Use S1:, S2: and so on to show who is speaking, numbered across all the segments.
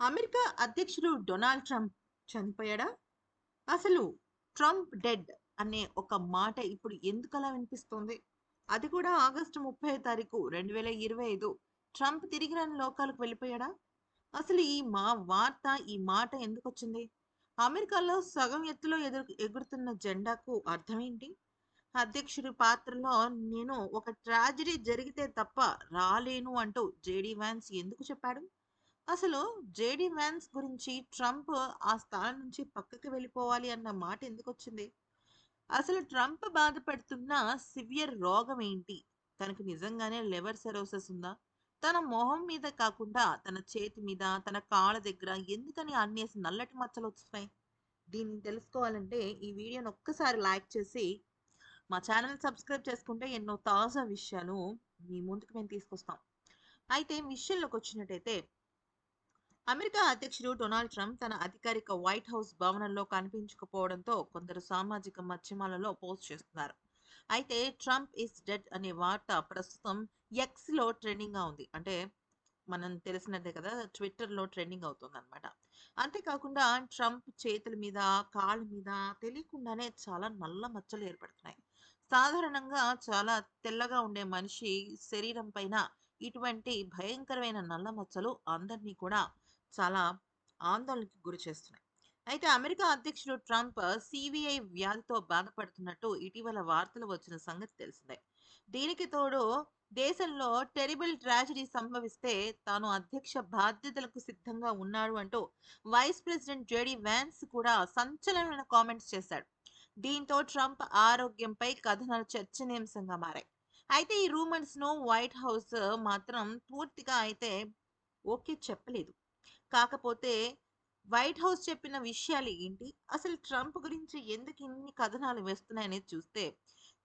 S1: America అధ్యక్షుడు Donald Trump చనిపోయాడా? అసలు Trump dead అనే ఒక మాట ఇప్పుడు ఎందుకలా వినిపిస్తోంది? అది కూడా ఆగస్టు ముప్పై తారీఖు రెండు వేల ఇరవై ఐదు. ట్రంప్ తిరిగి రాని లోకాలకు వెళ్ళిపోయాడా? అసలు ఈ మా వార్త ఈ మాట ఎందుకు వచ్చింది అమెరికాలో సగం ఎత్తులో ఎదురు ఎగురుతున్న జెండాకు అర్థం ఏంటి అధ్యక్షుడి పాత్రలో నేను ఒక ట్రాజడీ జరిగితే తప్ప రాలేను అంటూ జేడీ వ్యాన్స్ ఎందుకు చెప్పాడు? అసలు జేడీ వ్యాన్స్ గురించి ట్రంప్ ఆ స్థానం నుంచి పక్కకి వెళ్ళిపోవాలి అన్న మాట ఎందుకు వచ్చింది అసలు ట్రంప్ బాధపడుతున్న సివియర్ రోగం ఏంటి? తనకు నిజంగానే లివర్ సెరోసెస్ ఉందా? తన మొహం మీద కాకుండా తన చేతి మీద తన కాళ్ళ దగ్గర ఎందుకని అన్నేసి నల్లటి మచ్చలు వస్తున్నాయి? దీన్ని తెలుసుకోవాలంటే ఈ వీడియోని ఒక్కసారి లైక్ చేసి మా ఛానల్ సబ్స్క్రైబ్ చేసుకుంటే ఎన్నో తాజా విషయాలు మీ ముందుకు మేము తీసుకొస్తాం. అయితే విషయంలోకి వచ్చినట్టయితే అమెరికా అధ్యక్షుడు డొనాల్డ్ ట్రంప్ తన అధికారిక వైట్ హౌస్ భవనంలో కనిపించకపోవడంతో కొందరు సామాజిక మాధ్యమాలలో పోస్ట్ చేస్తున్నారు. అయితే ట్రంప్ ఇస్ డెడ్ అనే వార్త ప్రస్తుతం ఎక్స్లో ట్రెండింగ్గా ఉంది. అంటే మనం తెలిసినట్టే కదా ట్విట్టర్లో ట్రెండింగ్ అవుతుంది అనమాట అంతేకాకుండా ట్రంప్ చేతుల మీద కాళ్ళ మీద తెలియకుండానే చాలా నల్ల మచ్చలు ఏర్పడుతున్నాయి. సాధారణంగా చాలా తెల్లగా ఉండే మనిషి శరీరం పైన ఇటువంటి భయంకరమైన నల్ల మచ్చలు అందరినీ కూడా చాలా ఆందోళనకి గురి చేస్తున్నాయి. అయితే అమెరికా అధ్యక్షుడు ట్రంప్ సివిఐ వ్యాధితో బాధపడుతున్నట్టు ఇటీవల వార్తలు వచ్చిన సంగతి తెలిసిందే. దీనికి తోడు దేశంలో టెరిబుల్ ట్రాజడీ సంభవిస్తే తాను అధ్యక్ష బాధ్యతలకు సిద్ధంగా ఉన్నాడు అంటూ వైస్ ప్రెసిడెంట్ జేడీ వ్యాన్స్ కూడా సంచలనమైన కామెంట్స్ చేశాడు. దీంతో ట్రంప్ ఆరోగ్యంపై కథనాలు చర్చనీయాంశంగా మారాయి. అయితే ఈ రూమర్స్ను వైట్ హౌస్ మాత్రం పూర్తిగా అయితే ఓకే చెప్పలేదు. కాకపోతే వైట్ హౌస్ చెప్పిన విషయాలు ఏంటి? అసలు ట్రంప్ గురించి ఎందుకు ఇన్ని కథనాలు వేస్తున్నాయనేది చూస్తే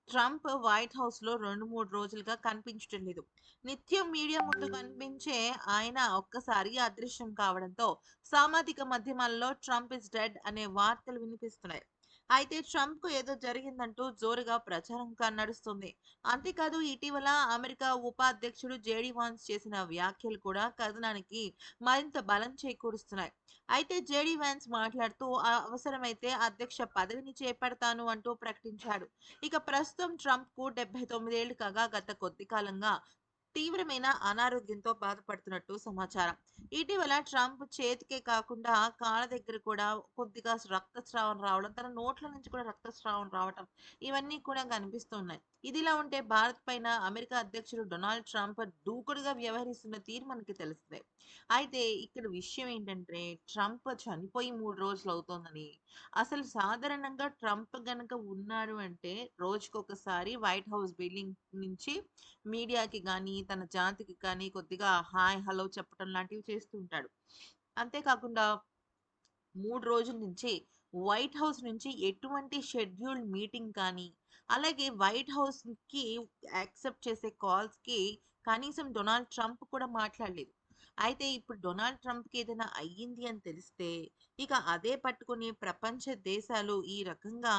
S1: ట్రంప్ వైట్ హౌస్లో రెండు మూడు రోజులుగా కనిపించడం లేదు. నిత్యం మీడియా ముందు కనిపించే ఆయన ఒక్కసారి అదృశ్యం కావడంతో సామాజిక మాధ్యమాల్లో ట్రంప్ ఇస్ డెడ్ అనే వార్తలు వినిపిస్తున్నాయి. అయితే ట్రంప్కు ఏదో జరిగిందంటూ జోరుగా ప్రచారం నడుస్తుంది. అంతేకాదు ఇటీవల అమెరికా ఉపాధ్యక్షుడు జేడీ వాన్స్ చేసిన వ్యాఖ్యలు కూడా కథనానికి మరింత బలం చేకూరుస్తున్నాయి. అయితే జేడీ వాన్స్ మాట్లాడుతూ అవసరమైతే అధ్యక్ష పదవిని చేపడతాను అంటూ ప్రకటించాడు. ఇక ప్రస్తుతం ట్రంప్కు డెబ్బై తొమ్మిదేళ్ళు కాగా గత కొద్ది కాలంగా తీవ్రమైన అనారోగ్యంతో బాధపడుతున్నట్టు సమాచారం. ఇటీవల ట్రంప్ చేతికే కాకుండా కాళ్ళ దగ్గర కూడా కొద్దిగా రక్తస్రావం రావడం తన నోట్ల నుంచి కూడా రక్తస్రావం రావడం ఇవన్నీ కూడా కనిపిస్తున్నాయి. ఇదిలా ఉంటే భారత్ పైన అమెరికా అధ్యక్షుడు డొనాల్డ్ ట్రంప్ దూకుడుగా వ్యవహరిస్తున్న తీరు మనకి తెలుస్తుంది అయితే ఇక్కడ విషయం ఏంటంటే ట్రంప్ చనిపోయి మూడు రోజులు అవుతోందని. అసలు సాధారణంగా ట్రంప్ గనక ఉన్నారు అంటే రోజుకొకసారి వైట్ హౌస్ బిల్డింగ్ నుంచి మీడియాకి కానీ తన జాతికి కానీ కొద్దిగా హాయ్ హలో చెప్పడం లాంటివి చేస్తూ ఉంటాడు. అంతేకాకుండా మూడు రోజుల నుంచి వైట్ హౌస్ నుంచి ఎటువంటి షెడ్యూల్డ్ మీటింగ్ కానీ అలాగే వైట్ హౌస్కి యాక్సెప్ట్ చేసే కాల్స్కి కనీసం డొనాల్డ్ ట్రంప్ కూడా మాట్లాడలేదు. అయితే ఇప్పుడు డొనాల్డ్ ట్రంప్కి ఏదైనా అయ్యింది అని తెలిస్తే ఇక అదే పట్టుకుని ప్రపంచ దేశాలు ఈ రకంగా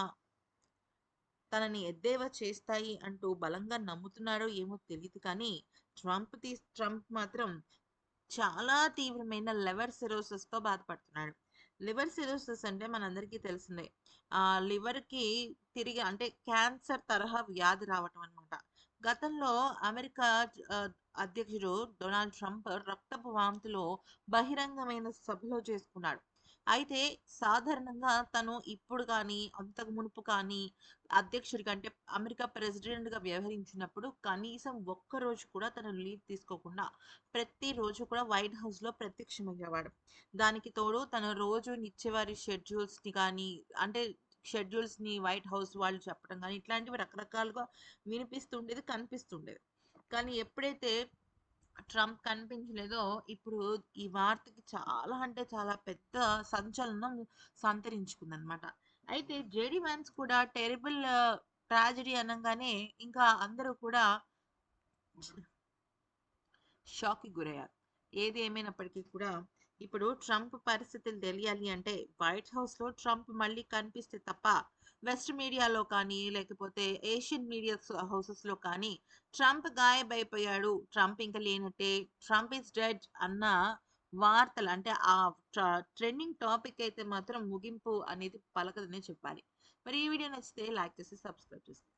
S1: తనని ఎద్దేవా చేస్తాయి అంటూ బలంగా నమ్ముతున్నాడో ఏమో తెలియదు కానీ ట్రంప్ తీ ట్రంప్ మాత్రం చాలా తీవ్రమైన లివర్ సిరోసిస్తో బాధపడుతున్నాడు. లివర్ సిరోసిస్ అంటే మనందరికీ తెలిసిందే. ఆ లివర్కి తిరిగి అంటే క్యాన్సర్ తరహా వ్యాధి రావటం అనమాట గతంలో అమెరికా అధ్యక్షుడు డొనాల్డ్ ట్రంప్ రక్తపు వాంతులో బహిరంగమైన సభలో చేసుకున్నాడు. అయితే సాధారణంగా తను ఇప్పుడు కానీ అంతకు మునుపు కానీ అధ్యక్షుడిగా అంటే అమెరికా ప్రెసిడెంట్గా వ్యవహరించినప్పుడు కనీసం ఒక్క రోజు కూడా తను లీవ్ తీసుకోకుండా ప్రతిరోజు కూడా వైట్ హౌస్లో ప్రత్యక్షమయ్యేవాడు. దానికి తోడు తన రోజు నిత్యవారి షెడ్యూల్స్ని కానీ అంటే షెడ్యూల్స్ని వైట్ హౌస్ వాళ్ళు చెప్పడం కానీ ఇట్లాంటివి రకరకాలుగా వినిపిస్తుండేది కనిపిస్తుండేది కానీ ఎప్పుడైతే ట్రంప్ కనిపించలేదో ఇప్పుడు ఈ వార్తకి చాలా అంటే చాలా పెద్ద సంచలనం సంతరించుకుందనమాట అయితే జేడీ వ్యాన్స్ కూడా టెరిబుల్ ట్రాజడీ అనగానే ఇంకా అందరూ కూడా షాక్కి గురయ్యారు. ఏది ఏమైనప్పటికీ కూడా ఇప్పుడు ట్రంప్ పరిస్థితులు తెలియాలి అంటే వైట్ హౌస్లో ట్రంప్ మళ్ళీ కనిపిస్తే తప్ప వెస్ట్ మీడియాలో కానీ లేకపోతే ఏషియన్ మీడియా హౌసెస్లో కానీ ట్రంప్ గాయబైపోయాడు ట్రంప్ ఇంకా లేనట్టే ట్రంప్ ఇస్ డెడ్ అన్న వార్తలు అంటే ఆ ట్రెండింగ్ టాపిక్ అయితే మాత్రం ముగింపు అనేది పలకదనే చెప్పాలి. మరి ఈ వీడియో నచ్చితే లైక్ చేసి సబ్స్క్రైబ్ చేసుకోండి.